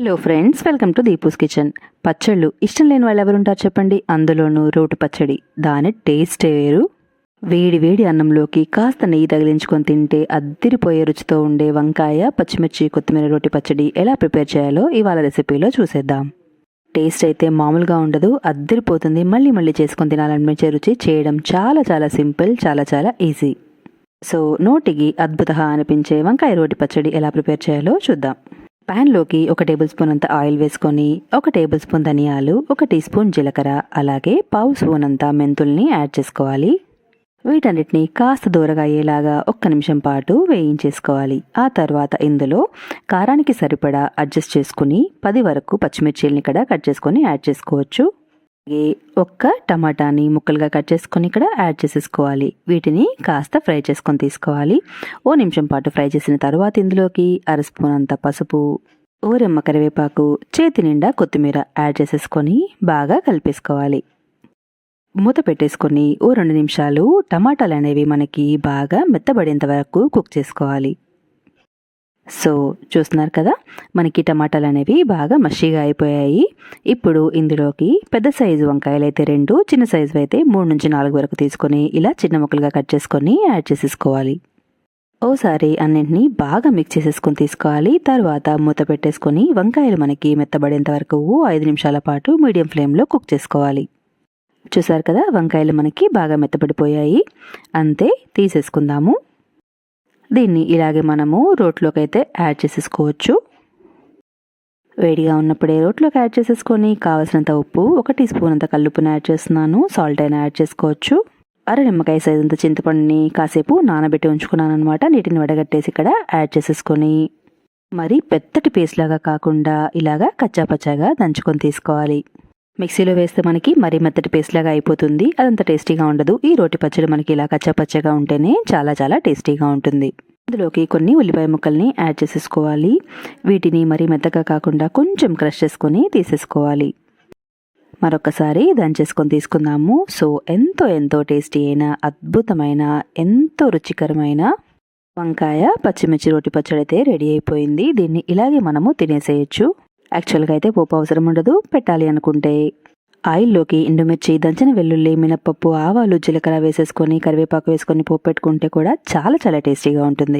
Hello friends welcome to Deepu's kitchen పచ్చళ్ళు ఇష్టం లేని వాళ్ళు ఎవరుంటారు చెప్పండి? అందులోనూ రోటు పచ్చడి. దాని టేస్ట్ వేరు. వేడి వేడి అన్నంలోకి కాస్త నెయ్యి తగిలించుకొని తింటే అద్దిరిపోయే రుచితో ఉండే వంకాయ పచ్చిమిర్చి కొత్తిమీర రోటి పచ్చడి ఎలా ప్రిపేర్ చేయాలో ఇవాళ రెసిపీలో చూసేద్దాం. టేస్ట్ అయితే మామూలుగా ఉండదు అద్దిరిపోతుంది. మళ్ళీ మళ్ళీ చేసుకొని తినాలనిపించే రుచి చేయడం చాలా చాలా సింపుల్ చాలా చాలా ఈజీ సో నోటికి అద్భుత అనిపించే వంకాయ రోటి పచ్చడి ఎలా ప్రిపేర్ చేయాలో చూద్దాం. ప్యాన్లోకి ఒక టేబుల్ స్పూన్ అంత ఆయిల్ వేసుకొని ఒక టేబుల్ స్పూన్ ధనియాలు ఒక టీ స్పూన్ జీలకర్ర అలాగే పావు స్పూన్ అంత మెంతుల్ని యాడ్ చేసుకోవాలి. వీటన్నిటిని కాస్త దూరగా అయ్యేలాగా ఒక్క నిమిషం పాటు వేయించేసుకోవాలి. ఆ తర్వాత ఇందులో కారానికి సరిపడా అడ్జస్ట్ చేసుకుని పది వరకు పచ్చిమిర్చిల్ని ఇక్కడ కట్ చేసుకొని యాడ్ చేసుకోవచ్చు. అలాగే ఒక్క టమాటాని ముక్కలుగా కట్ చేసుకొని ఇక్కడ యాడ్ చేసేసుకోవాలి. వీటిని కాస్త ఫ్రై చేసుకొని తీసుకోవాలి. ఓ నిమిషం పాటు ఫ్రై చేసిన తర్వాత ఇందులోకి అర స్పూన్ అంత పసుపు ఓ రెమ్మ కరివేపాకు చేతి నిండా కొత్తిమీర యాడ్ చేసేసుకొని బాగా కలిపేసుకోవాలి. మూత పెట్టేసుకొని ఓ రెండు నిమిషాలు టమాటాలు అనేవి మనకి బాగా మెత్తబడేంత వరకు కుక్ చేసుకోవాలి. సో చూస్తున్నారు కదా మనకి టమాటాలు అనేవి బాగా మషిగా అయిపోయాయి. ఇప్పుడు ఇందులోకి పెద్ద సైజు వంకాయలు అయితే రెండు చిన్న సైజు అయితే మూడు నుంచి నాలుగు వరకు తీసుకొని ఇలా చిన్న ముక్కలుగా కట్ చేసుకొని యాడ్ చేసేసుకోవాలి. ఓసారి అన్నింటినీ బాగా మిక్స్ చేసేసుకొని తీసుకోవాలి. తర్వాత మూత పెట్టేసుకొని వంకాయలు మనకి మెత్తబడేంత వరకు ఐదు నిమిషాల పాటు మీడియం ఫ్లేమ్లో కుక్ చేసుకోవాలి. చూసారు కదా వంకాయలు మనకి బాగా మెత్తబడిపోయాయి. అంతే తీసేసుకుందాము. దీన్ని ఇలాగే మనము రోట్లోకి అయితే యాడ్ చేసేసుకోవచ్చు. వేడిగా ఉన్నప్పుడే రోట్లోకి యాడ్ చేసేసుకొని కావలసినంత ఉప్పు ఒక టీ స్పూన్ అంత కల్లుపుని యాడ్ చేస్తున్నాను. సాల్ట్ అయినా యాడ్ చేసుకోవచ్చు. అర నిమ్మకాయ సైజ్ అంత చింతపండుని కాసేపు నానబెట్టి ఉంచుకున్నాను అనమాట నీటిని వడగట్టేసి ఇక్కడ యాడ్ చేసేసుకొని మరి పెద్దటి పేస్ట్ లాగా కాకుండా ఇలాగా కచ్చాపచ్చాగా దంచుకొని తీసుకోవాలి. మిక్సీలో వేస్తే మనకి మరీ మెత్తటి పేస్ట్ లాగా అయిపోతుంది. అదంత టేస్టీగా ఉండదు. ఈ రోటి పచ్చడి మనకి ఇలా కచ్చపచ్చగా ఉంటేనే చాలా చాలా టేస్టీగా ఉంటుంది. అందులోకి కొన్ని ఉల్లిపాయ ముక్కల్ని యాడ్ చేసేసుకోవాలి. వీటిని మరీ మెత్తగా కాకుండా కొంచెం క్రష్ చేసుకొని తీసేసుకోవాలి. మరొకసారి దంచేసుకొని తీసుకుందాము. సో ఎంతో ఎంతో టేస్టీ అయిన అద్భుతమైన ఎంతో రుచికరమైన వంకాయ పచ్చిమిర్చి రోటి పచ్చడి అయితే రెడీ అయిపోయింది. దీన్ని ఇలాగే మనము తినేసేయచ్చు. యాక్చువల్గా అయితే పోపు అవసరం ఉండదు పెట్టాలి అనుకుంటే. ఆయిల్లోకి ఎండుమిర్చి దంచిన వెల్లుల్లి మినపప్పు ఆవాలు జీలకర్ర వేసేసుకొని కరివేపాకు వేసుకొని పోపు పెట్టుకుంటే కూడా చాలా చాలా టేస్టీగా ఉంటుంది.